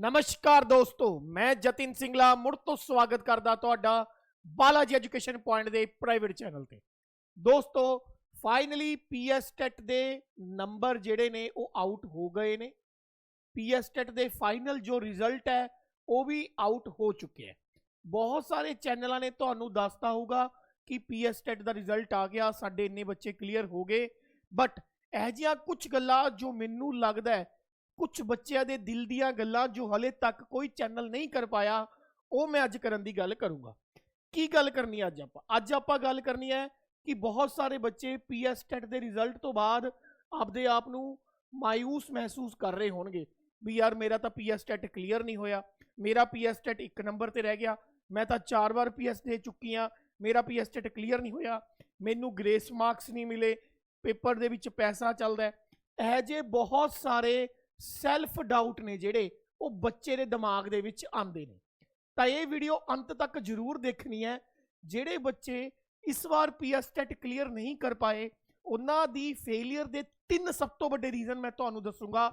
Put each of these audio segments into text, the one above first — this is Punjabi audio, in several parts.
ਨਮਸਕਾਰ ਦੋਸਤੋ, ਮੈਂ ਜਤਿਨ ਸਿੰਗਲਾ, ਮੁੜ ਤੋਂ ਸਵਾਗਤ ਕਰਦਾ ਤੁਹਾਡਾ ਬਾਲਾਜੀ ਐਜੂਕੇਸ਼ਨ ਪੁਆਇੰਟ ਦੇ ਪ੍ਰਾਈਵੇਟ ਚੈਨਲ ਤੇ। ਦੋਸਤੋ ਫਾਈਨਲੀ ਪੀਐਸ ਟੈਟ ਦੇ ਨੰਬਰ ਜਿਹੜੇ ਨੇ, ਉਹ ਆਊਟ ਹੋ ਗਏ ਨੇ। ਪੀਐਸ ਟੈਟ ਦੇ ਫਾਈਨਲ ਜੋ ਰਿਜ਼ਲਟ ਹੈ, ਉਹ ਵੀ ਆਊਟ ਹੋ ਚੁੱਕਿਆ ਹੈ। ਬਹੁਤ ਸਾਰੇ ਚੈਨਲਾਂ ਨੇ ਤੁਹਾਨੂੰ ਦੱਸਤਾ ਹੋਊਗਾ ਕਿ ਪੀਐਸ ਟੈਟ ਦਾ ਰਿਜ਼ਲਟ ਆ ਗਿਆ, ਸਾਡੇ ਇੰਨੇ ਬੱਚੇ ਕਲੀਅਰ ਹੋ ਗਏ। ਬਟ ਇਹ ਜਿਹੀਆਂ ਕੁਝ ਗੱਲਾਂ ਜੋ ਮੈਨੂੰ ਲੱਗਦਾ ਹੈ ਕੁਝ ਬੱਚਿਆਂ ਦੇ ਦਿਲ ਦੀਆਂ ਗੱਲਾਂ ਜੋ ਹਲੇ ਤੱਕ ਕੋਈ ਚੈਨਲ ਨਹੀਂ ਕਰ ਪਾਇਆ, ਉਹ ਮੈਂ ਅੱਜ ਕਰਨ ਦੀ ਗੱਲ ਕਰੂੰਗਾ। ਕੀ ਗੱਲ ਕਰਨੀ ਹੈ ਅੱਜ ਆਪਾਂ? ਅੱਜ ਆਪਾਂ ਗੱਲ ਕਰਨੀ ਹੈ ਕਿ ਬਹੁਤ ਸਾਰੇ ਬੱਚੇ ਪੀਐਸ ਟੈਟ ਦੇ ਰਿਜ਼ਲਟ ਤੋਂ ਬਾਅਦ ਆਪਦੇ ਆਪ ਨੂੰ ਮਾਇੂਸ ਮਹਿਸੂਸ ਕਰ ਰਹੇ ਹੋਣਗੇ ਵੀ ਯਾਰ ਮੇਰਾ ਤਾਂ ਪੀਐਸ ਟੈਟ ਕਲੀਅਰ ਨਹੀਂ ਹੋਇਆ, ਮੇਰਾ ਪੀਐਸ ਟੈਟ ਇੱਕ ਨੰਬਰ ਤੇ ਰਹਿ ਗਿਆ, ਮੈਂ ਤਾਂ ਚਾਰ ਵਾਰ ਪੀਐਸ ਦੇ ਚੁੱਕੀ ਆ ਮੇਰਾ ਪੀਐਸ ਟੈਟ ਕਲੀਅਰ ਨਹੀਂ ਹੋਇਆ, ਮੈਨੂੰ ਗ੍ਰੇਸ ਮਾਰਕਸ ਨਹੀਂ ਮਿਲੇ, ਪੇਪਰ ਦੇ ਵਿੱਚ ਪੈਸਾ ਚੱਲਦਾ ਹੈ। ਇਹ ਜੇ ਬਹੁਤ ਸਾਰੇ ਸੈਲਫ ਡਾਊਟ ਨੇ ਜਿਹੜੇ, ਉਹ ਬੱਚੇ ਦੇ ਦਿਮਾਗ ਦੇ ਵਿੱਚ ਆਉਂਦੇ ਨੇ। ਤਾਂ ਇਹ ਵੀਡੀਓ ਅੰਤ ਤੱਕ ਜ਼ਰੂਰ ਦੇਖਣੀ ਹੈ। ਜਿਹੜੇ ਬੱਚੇ ਇਸ ਵਾਰ ਪੀਐਸਟੈਟ ਕਲੀਅਰ ਨਹੀਂ ਕਰ ਪਾਏ, ਉਹਨਾਂ ਦੀ ਫੇਲਿਅਰ ਦੇ ਤਿੰਨ ਸਭ ਤੋਂ ਵੱਡੇ ਰੀਜ਼ਨ ਮੈਂ ਤੁਹਾਨੂੰ ਦੱਸੂਗਾ।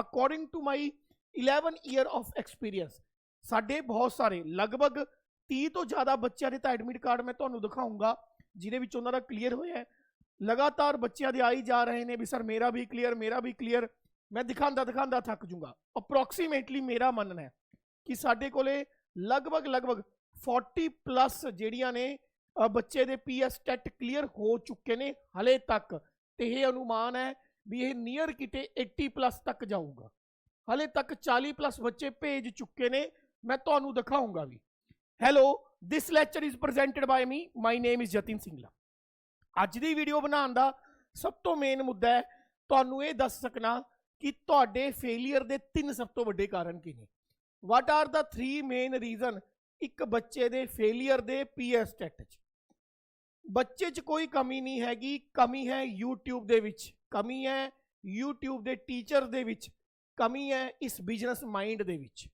According to my 11 year of experience ਸਾਡੇ ਬਹੁਤ ਸਾਰੇ, ਲਗਭਗ 30 ਤੋਂ ਜ਼ਿਆਦਾ ਬੱਚਿਆਂ ਦੇ ਤਾਂ ਐਡਮਿਟ ਕਾਰਡ ਮੈਂ ਤੁਹਾਨੂੰ ਦਿਖਾਉਂਗਾ ਜਿਹਦੇ ਵਿੱਚ ਉਹਨਾਂ ਦਾ ਕਲੀਅਰ ਹੋਇਆ ਹੈ। ਲਗਾਤਾਰ ਬੱਚਿਆਂ ਦੇ ਆਈ ਜਾ ਰਹੇ ਨੇ ਵੀ, ਸਰ, ਮੇਰਾ ਵੀ ਕਲੀਅਰ ਮੇਰਾ ਵੀ ਕਲੀਅਰ ਮੈਂ ਦਿਖਾਉਂਦਾ ਦਿਖਾਉਂਦਾ ਥੱਕ ਜੂੰਗਾ। ਅਪਰੋਕਸੀਮੇਟਲੀ ਮੇਰਾ ਮੰਨਣਾ ਹੈ ਕਿ ਸਾਡੇ ਕੋਲੇ ਲਗਭਗ ਲਗਭਗ 40 ਪਲੱਸ ਜਿਹੜੀਆਂ ਨੇ ਬੱਚੇ ਦੇ ਪੀਐਸ ਟੈਟ ਕਲੀਅਰ ਹੋ ਚੁੱਕੇ ਨੇ ਹਲੇ ਤੱਕ ਤੇ ਇਹ ਅਨੁਮਾਨ ਹੈ ਵੀ ਇਹ ਨੀਅਰ ਕਿਤੇ 80 ਪਲੱਸ ਤੱਕ ਜਾਊਗਾ। ਹਲੇ ਤੱਕ 40 ਪਲੱਸ ਬੱਚੇ ਭੇਜ ਚੁੱਕੇ ਨੇ, ਮੈਂ ਤੁਹਾਨੂੰ ਦਿਖਾਉਂਗਾ ਵੀ। Hello this lecture is presented by me my name is Jatin Singla ਅੱਜ ਦੀ ਵੀਡੀਓ ਬਣਾਉਣ ਦਾ ਸਭ ਤੋਂ ਮੇਨ ਮੁੱਦਾ ਹੈ, ਤੁਹਾਨੂੰ ਇਹ ਦੱਸ ਸਕਣਾ ਕਿ ਤੁਹਾਡੇ ਫੇਲਿਅਰ ਦੇ ਤਿੰਨ ਸਭ ਤੋਂ ਵੱਡੇ ਕਾਰਨ ਕੀ ਨੇ? What are the 3 main reason ਇੱਕ ਬੱਚੇ ਦੇ ਫੇਲਿਅਰ ਦੇ ਪੀਐਸ ਟੈਟ 'ਚ? ਬੱਚੇ 'ਚ ਕੋਈ ਕਮੀ ਨਹੀਂ ਹੈਗੀ, ਕਮੀ ਹੈ YouTube ਦੇ ਵਿੱਚ, ਕਮੀ ਹੈ YouTube ਦੇ ਟੀਚਰ ਦੇ ਵਿੱਚ, ਕਮੀ ਹੈ ਇਸ ਬਿਜ਼ਨਸ ਮਾਈਂਡ ਦੇ ਵਿੱਚ।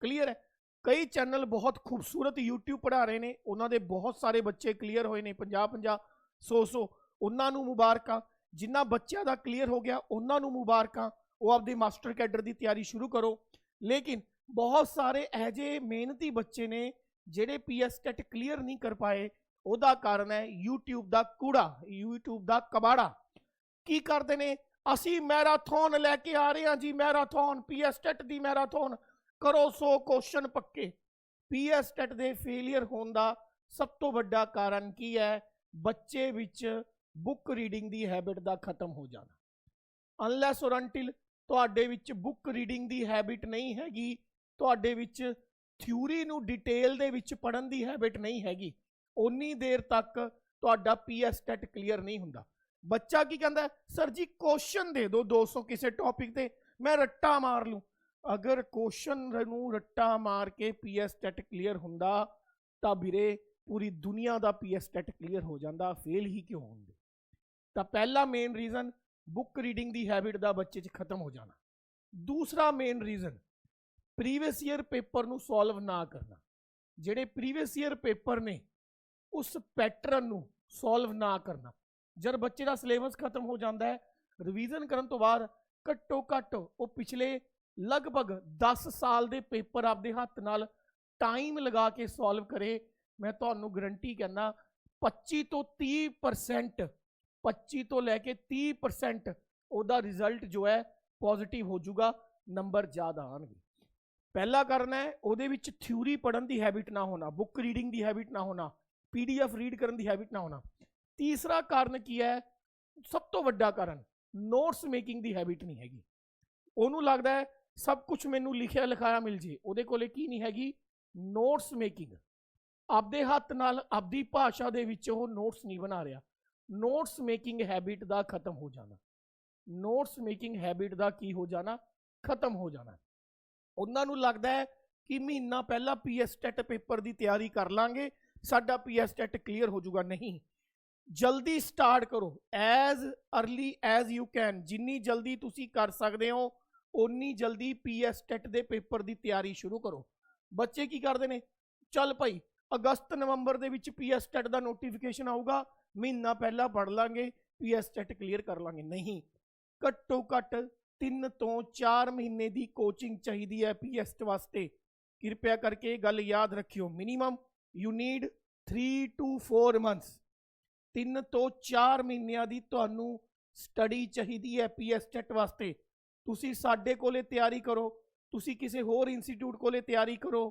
ਕਲੀਅਰ ਹੈ? ਕਈ ਚੈਨਲ ਬਹੁਤ ਖੂਬਸੂਰਤ YouTube ਪੜ੍ਹਾ ਰਹੇ ਨੇ, ਉਹਨਾਂ ਦੇ ਬਹੁਤ ਸਾਰੇ ਬੱਚੇ ਕਲੀਅਰ ਹੋਏ ਨੇ 50 50 100 100 ਉਹਨਾਂ ਨੂੰ ਮੁਬਾਰਕਾਂ। ਜਿੰਨਾ ਬੱਚਿਆਂ ਦਾ ਕਲੀਅਰ ਹੋ ਗਿਆ, ਉਹਨਾਂ ਨੂੰ ਮੁਬਾਰਕਾਂ। ਉਹ ਆਪਦੀ ਮਾਸਟਰ ਕੈਡਰ ਦੀ ਤਿਆਰੀ ਸ਼ੁਰੂ ਕਰੋ। ਲੇਕਿਨ ਬਹੁਤ ਸਾਰੇ ਇਹੋ ਜਿਹੇ ਮਿਹਨਤੀ ਬੱਚੇ ਨੇ ਜਿਹੜੇ ਪੀਐਸ ਟੈਟ ਕਲੀਅਰ ਨਹੀਂ ਕਰ ਪਾਏ। ਉਹਦਾ ਕਾਰਨ ਹੈ YouTube ਦਾ ਕੂੜਾ, YouTube ਦਾ ਕਬਾੜਾ। ਕੀ ਕਰਦੇ ਨੇ? ਅਸੀਂ ਮੈਰਾਥਨ ਲੈ ਕੇ ਆ ਰਹੇ ਹਾਂ ਜੀ, ਮੈਰਾਥਨ ਪੀਐਸ ਟੈਟ ਦੀ ਮੈਰਾਥਨ। ਕਰੋ 100 ਕੁਐਸਚਨ ਪੱਕੇ। ਪੀਐਸ ਟੈਟ ਦੇ ਫੇਲਿਅਰ ਹੋਣ ਦਾ ਸਭ ਤੋਂ ਵੱਡਾ ਕਾਰਨ ਕੀ ਹੈ? ਬੱਚੇ ਵਿੱਚ ਬੁੱਕ ਰੀਡਿੰਗ ਦੀ ਹੈਬਿਟ ਦਾ ਖਤਮ ਹੋ ਜਾਣਾ। ਅਨਲੈਸ ਔਰ ਅੰਟਿਲ ਤੁਹਾਡੇ ਵਿੱਚ ਬੁੱਕ ਰੀਡਿੰਗ ਦੀ ਹੈਬਿਟ ਨਹੀਂ ਹੈਗੀ, ਤੁਹਾਡੇ ਵਿੱਚ ਥਿਊਰੀ ਨੂੰ ਡਿਟੇਲ ਦੇ ਵਿੱਚ ਪੜਨ ਦੀ ਹੈਬਿਟ ਨਹੀਂ ਹੈਗੀ ਉਨੀ ਦੇਰ ਤੱਕ ਤੁਹਾਡਾ ਪੀਐਸ ਟੈਟ ਕਲੀਅਰ ਨਹੀਂ ਹੁੰਦਾ। ਬੱਚਾ ਕੀ ਕਹਿੰਦਾ, ਸਰ ਜੀ ਕੁਐਸਚਨ ਦੇ ਦਿਓ 200 ਕਿਸੇ ਟੌਪਿਕ ਤੇ, ਮੈਂ ਰੱਟਾ ਮਾਰ ਲੂੰ। ਅਗਰ ਕੁਐਸਚਨ ਨੂੰ ਰੱਟਾ ਮਾਰ ਕੇ ਪੀਐਸ ਟੈਟ ਕਲੀਅਰ ਹੁੰਦਾ, ਤਾਂ ਵੀਰੇ ਪੂਰੀ ਦੁਨੀਆ ਦਾ ਪੀਐਸ ਟੈਟ ਕਲੀਅਰ ਹੋ ਜਾਂਦਾ, ਫੇਲ ਹੀ ਕਿਉਂ ਹੁੰਦੇ ਤਾਂ ਪਹਿਲਾ ਮੇਨ ਰੀਜ਼ਨ ਬੁੱਕ ਰੀਡਿੰਗ ਦੀ ਹੈਬਿਟ ਦਾ ਬੱਚੇ 'ਚ ਖਤਮ ਹੋ ਜਾਣਾ। ਦੂਸਰਾ main reason previous year paper ਨੂੰ ਸੋਲਵ ਨਾ ਕਰਨਾ। ਜਿਹੜੇ ਪ੍ਰੀਵੀਅਸ ਈਅਰ ਪੇਪਰ ਨੇ, ਉਸ ਪੈਟਰਨ ਨੂੰ ਸੋਲਵ ਨਾ ਕਰਨਾ। ਜਦ ਬੱਚੇ ਦਾ ਸਿਲੇਬਸ ਖਤਮ ਹੋ ਜਾਂਦਾ ਹੈ ਰਿਵੀਜ਼ਨ ਕਰਨ ਤੋਂ ਬਾਅਦ ਘੱਟੋ ਘੱਟ ਉਹ ਪਿਛਲੇ ਲਗਭਗ 10 ਸਾਲ ਦੇ ਪੇਪਰ ਆਪਦੇ ਹੱਥ ਨਾਲ ਟਾਈਮ ਲਗਾ ਕੇ ਸੋਲਵ ਕਰੇ। ਮੈਂ ਤੁਹਾਨੂੰ ਗਰੰਟੀ ਕਹਿੰਦਾ 25 ਤੋਂ 30% 25 ਤੋਂ ਲੈ ਕੇ 30% ਉਹਦਾ ਰਿਜ਼ਲਟ ਜੋ ਹੈ ਪੋਜ਼ਿਟਿਵ ਹੋ ਜਾਊਗਾ ਨੰਬਰ ਜ਼ਿਆਦਾ ਆਣਗੇ ਪਹਿਲਾ ਕਾਰਨ ਹੈ ਉਹਦੇ ਵਿੱਚ ਥਿਊਰੀ ਪੜਨ ਦੀ ਹੈਬਿਟ ਨਾ ਹੋਣਾ ਬੁੱਕ ਰੀਡਿੰਗ ਦੀ ਹੈਬਿਟ ਨਾ ਹੋਣਾ ਪੀਡੀਐਫ ਰੀਡ ਕਰਨ ਦੀ ਹੈਬਿਟ ਨਾ ਹੋਣਾ ਤੀਸਰਾ ਕਾਰਨ ਕੀ ਹੈ ਸਭ ਤੋਂ ਵੱਡਾ ਕਾਰਨ ਨੋਟਸ ਮੇਕਿੰਗ ਦੀ ਹੈਬਿਟ ਨਹੀਂ ਹੈਗੀ ਉਹਨੂੰ ਲੱਗਦਾ ਹੈ ਸਭ ਕੁਝ ਮੈਨੂੰ ਲਿਖਿਆ ਲਿਖਾਇਆ ਮਿਲ ਜੇ ਉਹਦੇ ਕੋਲੇ ਕੀ ਨਹੀਂ ਹੈਗੀ ਨੋਟਸ ਮੇਕਿੰਗ ਆਪਦੇ ਹੱਥ ਨਾਲ ਆਪਦੀ ਭਾਸ਼ਾ ਦੇ ਵਿੱਚ ਉਹ ਨੋਟਸ ਨਹੀਂ ਬਣਾ ਰਿਹਾ ਨੋਟਸ ਮੇਕਿੰਗ ਹੈਬਿਟ ਦਾ ਖਤਮ ਹੋ ਜਾਣਾ। ਨੋਟਸ ਮੇਕਿੰਗ ਹੈਬਿਟ ਦਾ ਕੀ ਹੋ ਜਾਣਾ? ਖਤਮ ਹੋ ਜਾਣਾ। ਉਹਨਾਂ ਨੂੰ ਲੱਗਦਾ ਹੈ ਕਿ ਮਹੀਨਾ ਪਹਿਲਾਂ ਪੀਐਸ ਟੈਟ ਪੇਪਰ ਦੀ ਤਿਆਰੀ ਕਰ ਲਾਂਗੇ, ਸਾਡਾ ਪੀਐਸ ਟੈਟ ਕਲੀਅਰ ਹੋ ਜਾਊਗਾ। ਨਹੀਂ। ਜਲਦੀ ਸਟਾਰਟ ਕਰੋ। As early as you can. ਜਿੰਨੀ ਜਲਦੀ ਤੁਸੀਂ ਕਰ ਸਕਦੇ ਹੋ, ਓਨੀ ਜਲਦੀ ਪੀਐਸ ਟੈਟ ਦੇ ਪੇਪਰ ਦੀ ਤਿਆਰੀ ਸ਼ੁਰੂ ਕਰੋ। ਬੱਚੇ ਕੀ ਕਰਦੇ ਨੇ? ਚੱਲ ਭਾਈ, ਅਗਸਤ ਨਵੰਬਰ ਦੇ ਵਿੱਚ ਪੀਐਸ ਟੈਟ ਦਾ ਨੋਟੀਫਿਕੇਸ਼ਨ ਆਊਗਾ। ਮਹੀਨਾ ਪਹਿਲਾਂ ਪੜ ਲਾਂਗੇ ਪੀਐਸ ਟੈਟ ਕਲੀਅਰ ਕਰ ਲਾਂਗੇ। ਨਹੀਂ, ਘੱਟੋ ਘੱਟ 3 ਤੋਂ 4 ਮਹੀਨੇ ਦੀ ਕੋਚਿੰਗ ਚਾਹੀਦੀ ਹੈ ਪੀਐਸਟ ਵਾਸਤੇ। ਕਿਰਪਿਆ ਕਰਕੇ ਇਹ ਗੱਲ ਯਾਦ ਰੱਖਿਓ। Minimum you need 3 to 4 months 3 ਤੋਂ 4 ਮਹੀਨਿਆਂ ਦੀ ਤੁਹਾਨੂੰ ਸਟੱਡੀ ਚਾਹੀਦੀ ਹੈ ਪੀਐਸਟੈਟ ਵਾਸਤੇ। ਤੁਸੀਂ ਸਾਡੇ ਕੋਲੇ ਤਿਆਰੀ ਕਰੋ। ਤੁਸੀਂ ਕਿਸੇ ਹੋਰ ਇੰਸਟੀਚਿਊਟ ਕੋਲੇ ਤਿਆਰੀ ਕਰੋ।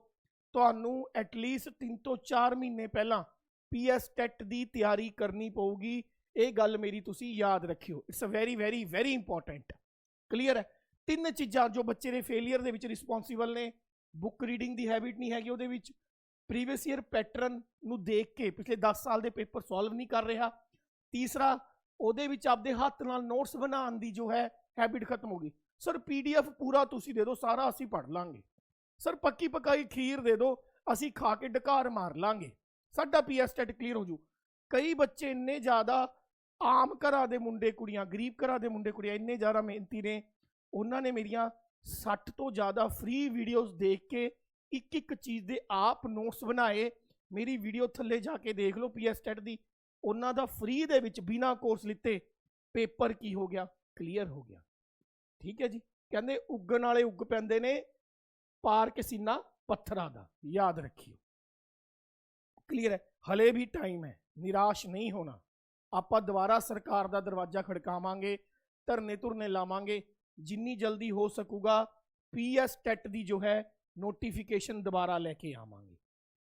ਤੁਹਾਨੂੰ ਐਟਲੀਸਟ 3 ਤੋਂ 4 ਮਹੀਨੇ ਪਹਿਲਾਂ ਪੀਐਸਟੈਟ ਦੀ ਤਿਆਰੀ ਕਰਨੀ ਪਊਗੀ। ਇਹ ਗੱਲ ਮੇਰੀ ਤੁਸੀਂ ਯਾਦ ਰੱਖਿਓ। It's a very very very important clear ਹੈ? ਤਿੰਨ ਚੀਜ਼ਾਂ ਜੋ ਬੱਚੇ ਦੇ ਫੇਲਿਅਰ ਦੇ ਵਿੱਚ ਰਿਸਪੌਂਸੀਬਲ ਨੇ। ਬੁੱਕ ਰੀਡਿੰਗ ਦੀ ਹੈਬਿਟ ਨਹੀਂ ਹੈਗੀ ਉਹਦੇ ਵਿੱਚ। ਪ੍ਰੀਵੀਅਸ ਈਅਰ ਪੈਟਰਨ ਨੂੰ ਦੇਖ ਕੇ ਪਿਛਲੇ 10 ਸਾਲ ਦੇ ਪੇਪਰ ਸੋਲਵ ਨਹੀਂ ਕਰ ਰਿਹਾ। ਤੀਸਰਾ, ਉਹਦੇ ਵਿੱਚ ਆਪਦੇ ਹੱਥ ਨਾਲ ਨੋਟਸ ਬਣਾਉਣ ਦੀ ਜੋ ਹੈ ਹੈਬਿਟ ਖਤਮ ਹੋ ਗਈ। ਸਰ ਪੀਡੀਐਫ ਪੂਰਾ ਤੁਸੀਂ ਦੇ ਦਿਓ, ਸਾਰਾ ਅਸੀਂ ਪੜ੍ਹ ਲਾਂਗੇ। ਸਰ ਪੱਕੀ ਪਕਾਈ ਖੀਰ ਦੇ ਦਿਓ, ਅਸੀਂ ਖਾ ਕੇ ਡਕਾਰ ਮਾਰ ਲਾਂਗੇ। ਸਾਡਾ ਪੀਐਸਟੈਟ ਕਲੀਅਰ ਹੋ ਜੂ। ਕਈ ਬੱਚੇ ਇੰਨੇ ਜ਼ਿਆਦਾ ਆਮ ਘਰਾਂ ਦੇ ਮੁੰਡੇ ਕੁੜੀਆਂ, ਗਰੀਬ ਘਰਾਂ ਦੇ ਮੁੰਡੇ ਕੁੜੀਆਂ ਇੰਨੇ ਜ਼ਿਆਦਾ ਮਿਹਨਤੀ ਨੇ, ਉਹਨਾਂ ਨੇ ਮੇਰੀਆਂ 60 ਤੋਂ ਜ਼ਿਆਦਾ ਫ੍ਰੀ ਵੀਡੀਓਜ਼ ਦੇਖ ਕੇ ਇੱਕ ਇੱਕ ਚੀਜ਼ ਦੇ ਆਪ ਨੋਟਸ ਬਣਾਏ। ਮੇਰੀ ਵੀਡੀਓ ਥੱਲੇ ਜਾ ਕੇ ਦੇਖ ਲਓ ਪੀਐਸਟੈਟ ਦੀ। ਉਹਨਾਂ ਦਾ ਫ੍ਰੀ ਦੇ ਵਿੱਚ ਬਿਨਾ ਕੋਰਸ ਲਿੱਤੇ ਪੇਪਰ ਕੀ ਹੋ ਗਿਆ? ਕਲੀਅਰ ਹੋ ਗਿਆ। ਠੀਕ ਹੈ ਜੀ? ਕਹਿੰਦੇ ਉੱਗਣ ਵਾਲੇ ਉੱਗ ਪੈਂਦੇ ਨੇ ਪਾਰ ਕੇ ਸੀਨਾ ਪੱਥਰਾਂ ਦਾ। ਯਾਦ ਰੱਖਿਓ। ਕਲੀਅਰ ਹੈ। ਹਲੇ ਵੀ ਟਾਈਮ ਹੈ। ਨਿਰਾਸ਼ ਨਹੀਂ ਹੋਣਾ। ਆਪਾਂ ਦੁਬਾਰਾ ਸਰਕਾਰ ਦਾ ਦਰਵਾਜ਼ਾ ਖੜਕਾਵਾਂਗੇ, ਧਰਨੇ ਧੁਰਨੇ ਲਾਵਾਂਗੇ। ਜਿੰਨੀ ਜਲਦੀ ਹੋ ਸਕੂਗਾ ਪੀਐਸ ਟੈਟ ਦੀ ਜੋ ਹੈ ਨੋਟੀਫਿਕੇਸ਼ਨ ਦੁਬਾਰਾ ਲੈ ਕੇ ਆਵਾਂਗੇ।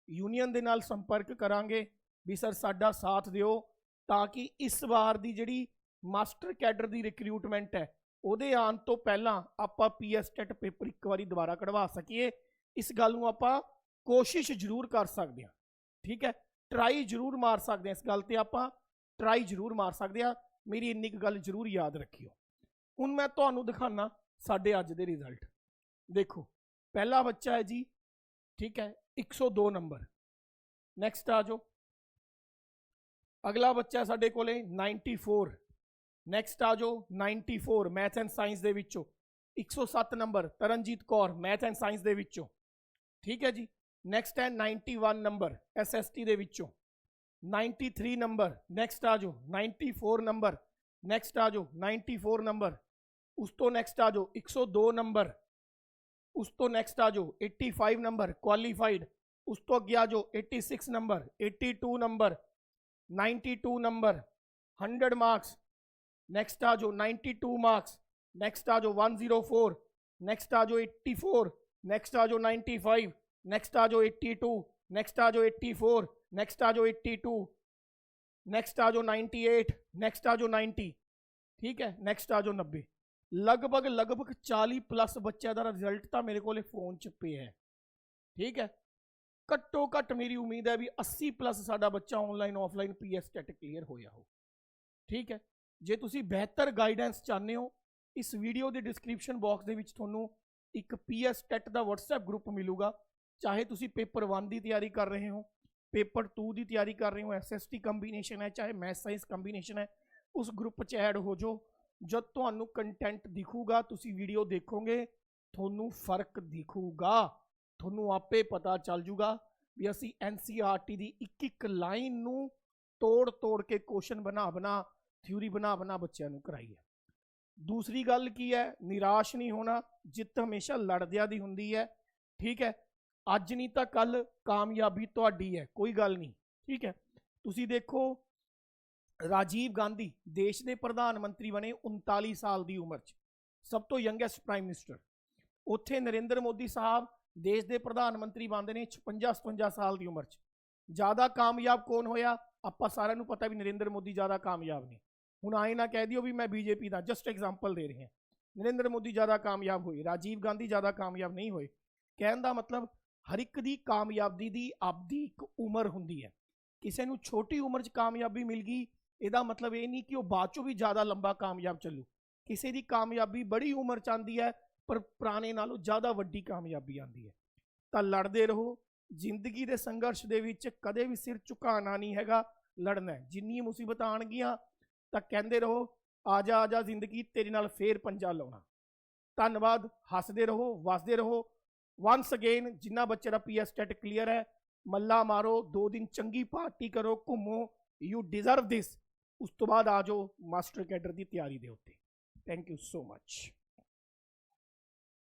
ਯੂਨੀਅਨ ਦੇ ਨਾਲ ਸੰਪਰਕ ਕਰਾਂਗੇ ਵੀ ਸਰ ਸਾਡਾ ਸਾਥ ਦਿਓ, ਤਾਂ ਕਿ ਇਸ ਵਾਰ ਦੀ ਜਿਹੜੀ ਮਾਸਟਰ ਕੈਡਰ ਦੀ ਰਿਕਰੂਟਮੈਂਟ ਹੈ, ਉਹਦੇ ਆਉਣ ਤੋਂ ਪਹਿਲਾਂ ਆਪਾਂ ਪੀਐਸ ਟੈਟ ਪੇਪਰ ਇੱਕ ਵਾਰੀ ਦੁਬਾਰਾ ਕਢਵਾ ਸਕੀਏ। ਇਸ ਗੱਲ ਨੂੰ ਆਪਾਂ ਕੋਸ਼ਿਸ਼ ਜ਼ਰੂਰ ਕਰ ਸਕਦੇ ਹਾਂ। ਠੀਕ ਹੈ? ਟਰਾਈ ਜ਼ਰੂਰ ਮਾਰ ਸਕਦੇ ਹਾਂ ਇਸ ਗੱਲ ਤੇ ਆਪਾਂ। ਟਰਾਈ ਜ਼ਰੂਰ ਮਾਰ ਸਕਦੇ ਹਾਂ। ਮੇਰੀ ਇੰਨੀ ਕੁ ਗੱਲ ਜ਼ਰੂਰ ਯਾਦ ਰੱਖਿਓ। ਹੁਣ ਮੈਂ ਤੁਹਾਨੂੰ ਦਿਖਾਣਾ ਸਾਡੇ ਅੱਜ ਦੇ ਰਿਜ਼ਲਟ ਦੇਖੋ, ਪਹਿਲਾ ਬੱਚਾ ਹੈ ਜੀ, ਠੀਕ ਹੈ 102 ਨੰਬਰ ਨੈਕਸਟ ਆ ਜਾਓ। ਅਗਲਾ ਬੱਚਾ ਹੈ ਸਾਡੇ ਕੋਲੇ 94 ਨੈਕਸਟ ਆ ਜਾਓ 94 ਮੈਥ ਐਂਡ ਸਾਇੰਸ ਦੇ ਵਿੱਚੋਂ। 107 number Taranjeet Kaur math and science ਦੇ ਵਿੱਚੋਂ। ਠੀਕ ਹੈ ਜੀ? ਨੈਕਸਟ ਹੈ 91 ਨੰਬਰ ਐਸਐਸਟੀ ਦੇ ਵਿੱਚੋਂ 93 ਨੰਬਰ ਨੈਕਸਟ ਆ ਜਾਓ 94 ਨੰਬਰ ਨੈਕਸਟ ਆ ਜਾਓ 94 ਨੰਬਰ ਉਸ ਤੋਂ ਨੈਕਸਟ ਆ ਜਾਓ 102 ਨੰਬਰ ਉਸ ਤੋਂ ਨੈਕਸਟ ਆ ਜਾਓ 85 ਨੰਬਰ ਕੁਆਲੀਫਾਈਡ ਉਸ ਤੋਂ ਅੱਗੇ ਆ ਜਾਓ 86 number 82 number 92 number 100 marks next ਆ ਜਾਓ 92 ਮਾਰਕਸ ਨੈਕਸਟ ਆ ਜਾਓ 104 ਨੈਕਸਟ ਆ ਜਾਓ 84 ਨੈਕਸਟ ਆ ਜਾਓ 95 ਨੈਕਸਟ ਆ ਜਾਓ 82 ਨੈਕਸਟ ਆ ਜਾਓ 84 ਨੈਕਸਟ ਆ ਜਾਓ 82 ਨੈਕਸਟ ਆ ਜਾਓ 98 ਨੈਕਸਟ ਆ ਜਾਓ 90 ਠੀਕ ਹੈ ਨੈਕਸਟ ਆ ਜਾਓ 90 ਲਗਭਗ ਲਗਭਗ 40 ਪਲੱਸ ਬੱਚਿਆਂ ਦਾ ਰਿਜ਼ਲਟ ਤਾਂ ਮੇਰੇ ਕੋਲੇ ਫੋਨ 'ਚ ਪਿਆ ਹੈ ਠੀਕ ਹੈ ਘੱਟੋ ਘੱਟ ਮੇਰੀ ਉਮੀਦ ਹੈ ਵੀ 80 ਪਲੱਸ ਸਾਡਾ ਬੱਚਾ online offline PS TET clear ਹੋਇਆ ਹੋ ਠੀਕ ਹੈ ਜੇ ਤੁਸੀਂ ਬਿਹਤਰ ਗਾਈਡੈਂਸ ਚਾਹੁੰਦੇ ਹੋ ਇਸ ਵੀਡੀਓ ਦੇ ਡਿਸਕ੍ਰਿਪਸ਼ਨ ਬਾਕਸ ਦੇ ਵਿੱਚ ਤੁਹਾਨੂੰ ਇੱਕ ਪੀਐਸ ਟੈਟ ਦਾ WhatsApp ਗਰੁੱਪ ਮਿਲੂਗਾ ਚਾਹੇ ਤੁਸੀਂ ਪੇਪਰ 1 ਦੀ ਤਿਆਰੀ ਕਰ ਰਹੇ ਹੋ, ਪੇਪਰ 2 ਦੀ ਤਿਆਰੀ ਕਰ ਰਹੇ ਹੋ ਐਸਐਸਟੀ ਕੰਬੀਨੇਸ਼ਨ ਹੈ, ਚਾਹੇ ਮੈਥ ਸਾਇੰਸ ਕੰਬੀਨੇਸ਼ਨ ਹੈ, ਉਸ ਗਰੁੱਪ 'ਚ ਐਡ ਹੋ ਜਾਓ। ਜਦ ਤੁਹਾਨੂੰ ਕੰਟੈਂਟ ਦਿਖੂਗਾ, ਤੁਸੀਂ ਵੀਡੀਓ ਦੇਖੋਗੇ, ਤੁਹਾਨੂੰ ਫ਼ਰਕ ਦਿਖੂਗਾ। ਤੁਹਾਨੂੰ ਆਪੇ ਪਤਾ ਚੱਲ ਜੂਗਾ ਵੀ ਅਸੀਂ ਐਨਸੀਆਰਟੀ ਦੀ ਇੱਕ ਇੱਕ ਲਾਈਨ ਨੂੰ ਤੋੜ ਤੋੜ ਕੇ ਕੁਐਸਚਨ ਬਣਾ ਬਣਾ ਥਿਊਰੀ ਬਣਾ ਬਣਾ ਬੱਚਿਆਂ ਨੂੰ ਕਰਾਈ ਹੈ। ਦੂਸਰੀ ਗੱਲ ਕੀ ਹੈ? ਨਿਰਾਸ਼ ਨਹੀਂ ਹੋਣਾ, ਜਿੱਤ ਹਮੇਸ਼ਾ ਲੜਦਿਆਂ ਦੀ ਹੁੰਦੀ ਹੈ। ਠੀਕ ਹੈ? ਅੱਜ ਨਹੀਂ ਤਾਂ ਕੱਲ ਕਾਮਯਾਬੀ ਤੁਹਾਡੀ ਹੈ, ਕੋਈ ਗੱਲ ਨਹੀਂ। ਠੀਕ ਹੈ? ਤੁਸੀਂ ਦੇਖੋ, ਰਾਜੀਵ ਗਾਂਧੀ ਦੇਸ਼ ਦੇ ਪ੍ਰਧਾਨ ਮੰਤਰੀ ਬਣੇ 39 ਸਾਲ ਦੀ ਉਮਰ 'ਚ, ਸਭ ਤੋਂ ਯੰਗੈਸਟ ਪ੍ਰਾਈਮ ਮਿਨਿਸਟਰ ਉੱਥੇ ਨਰਿੰਦਰ ਮੋਦੀ ਸਾਹਿਬ ਦੇਸ਼ ਦੇ ਪ੍ਰਧਾਨ ਮੰਤਰੀ ਬਣਦੇ ਨੇ 56 57 ਸਾਲ ਦੀ ਉਮਰ 'ਚ। ਜ਼ਿਆਦਾ ਕਾਮਯਾਬ ਕੌਣ ਹੋਇਆ? ਆਪਾਂ ਸਾਰਿਆਂ ਨੂੰ ਪਤਾ ਵੀ ਨਰਿੰਦਰ ਮੋਦੀ ਜ਼ਿਆਦਾ ਕਾਮਯਾਬ ਨੇ। ਹੁਣ ਆਏ ਨਾ ਕਹਿ ਦਿਓ ਵੀ ਮੈਂ ਬੀਜੇਪੀ ਦਾ ਜਸਟ ਐਗਜ਼ਾਮਪਲ ਦੇ ਰਹੇ। ਹਾਂ ਨਰਿੰਦਰ ਮੋਦੀ ਜ਼ਿਆਦਾ ਕਾਮਯਾਬ ਹੋਏ, ਰਾਜੀਵ ਗਾਂਧੀ ਜ਼ਿਆਦਾ ਕਾਮਯਾਬ ਨਹੀਂ ਹੋਏ। ਕਹਿਣ ਦਾ ਮਤਲਬ ਹਰ ਇੱਕ ਦੀ ਕਾਮਯਾਬੀ ਦੀ ਆਪਦੀ ਇੱਕ ਉਮਰ ਹੁੰਦੀ ਹੈ। ਕਿਸੇ ਨੂੰ ਛੋਟੀ ਉਮਰ 'ਚ ਕਾਮਯਾਬੀ ਮਿਲ ਗਈ, ਇਹਦਾ ਮਤਲਬ ਇਹ ਨਹੀਂ ਕਿ ਉਹ ਬਾਅਦ 'ਚੋਂ ਵੀ ਜ਼ਿਆਦਾ ਲੰਬਾ ਕਾਮਯਾਬ ਚੱਲੂ। ਕਿਸੇ ਦੀ ਕਾਮਯਾਬੀ ਬੜੀ ਉਮਰ 'ਚ ਆਉਂਦੀ ਹੈ, ਪਰ ਪੁਰਾਣੇ ਨਾਲੋਂ ਜ਼ਿਆਦਾ ਵੱਡੀ ਕਾਮਯਾਬੀ ਆਉਂਦੀ ਹੈ। ਤਾਂ ਲੜਦੇ ਰਹੋ, ਜ਼ਿੰਦਗੀ ਦੇ ਸੰਘਰਸ਼ ਦੇ ਵਿੱਚ ਕਦੇ ਵੀ ਸਿਰ ਝੁਕਾਉਣਾ ਨਹੀਂ ਹੈਗਾ, ਲੜਨਾ ਹੈ। ਜਿੰਨੀ ਮੁਸੀਬਤਾਂ ਆਣਗੀਆਂ ਤਾਂ ਕਹਿੰਦੇ ਰਹੋ ਆ ਜਾ ਆ ਜਾ ਜ਼ਿੰਦਗੀ ਤੇਰੇ ਨਾਲ ਫੇਰ ਪੰਜਾ ਲਾਉਣਾ। ਧੰਨਵਾਦ, ਹੱਸਦੇ ਰਹੋ, ਵਸਦੇ ਰਹੋ ਵਾਂਸ ਅਗੇਨ ਜਿੰਨਾ ਬੱਚੇ ਦਾ ਪੀਐਸ ਟੈਟ ਕਲੀਅਰ ਹੈ ਮੱਲਾ ਮਾਰੋ ਦੋ ਦਿਨ ਚੰਗੀ ਪਾਰਟੀ ਕਰੋ ਘੁੰਮੋ ਯੂ ਡਿਜ਼ਰਵ ਦਿਸ ਉਸ ਤੋਂ ਬਾਅਦ ਆ ਜਾਓ ਮਾਸਟਰ ਕੈਡਰ ਦੀ ਤਿਆਰੀ ਦੇ ਉੱਤੇ ਥੈਂਕ ਯੂ ਸੋ ਮੱਚ